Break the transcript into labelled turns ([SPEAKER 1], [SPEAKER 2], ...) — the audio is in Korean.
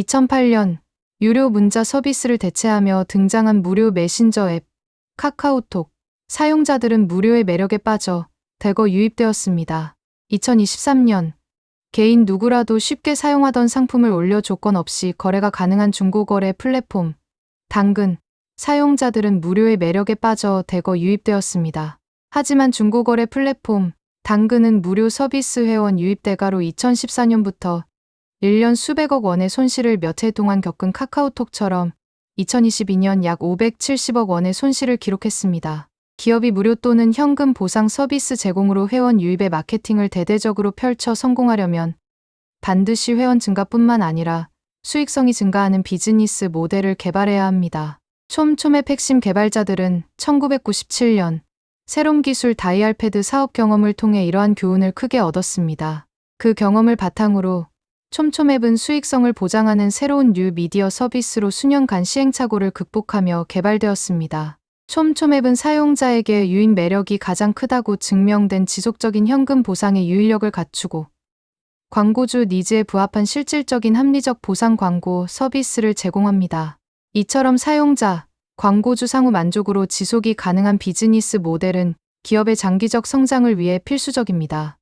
[SPEAKER 1] 2008년 유료 문자 서비스를 대체하며 등장한 무료 메신저 앱 카카오톡 사용자들은 무료의 매력에 빠져 대거 유입되었습니다. 2023년 개인 누구라도 쉽게 사용하던 상품을 올려 조건 없이 거래가 가능한 중고거래 플랫폼 당근 사용자들은 무료의 매력에 빠져 대거 유입되었습니다. 하지만 중고거래 플랫폼 당근은 무료 서비스 회원 유입 대가로 2014년부터 1년 수백억 원의 손실을 몇 해 동안 겪은 카카오톡처럼 2022년 약 570억 원의 손실을 기록했습니다. 기업이 무료 또는 현금 보상 서비스 제공으로 회원 유입의 마케팅을 대대적으로 펼쳐 성공하려면 반드시 회원 증가뿐만 아니라 수익성이 증가하는 비즈니스 모델을 개발해야 합니다. 촘촘의 핵심 개발자들은 1997년 새롬 기술 다이알패드 사업 경험을 통해 이러한 교훈을 크게 얻었습니다. 그 경험을 바탕으로 촘촘앱은 수익성을 보장하는 새로운 뉴 미디어 서비스로 수년간 시행착오를 극복하며 개발되었습니다. 촘촘앱은 사용자에게 유인 매력이 가장 크다고 증명된 지속적인 현금 보상의 유인력을 갖추고 광고주 니즈에 부합한 실질적인 합리적 보상 광고 서비스를 제공합니다. 이처럼 사용자, 광고주 상호 만족으로 지속이 가능한 비즈니스 모델은 기업의 장기적 성장을 위해 필수적입니다.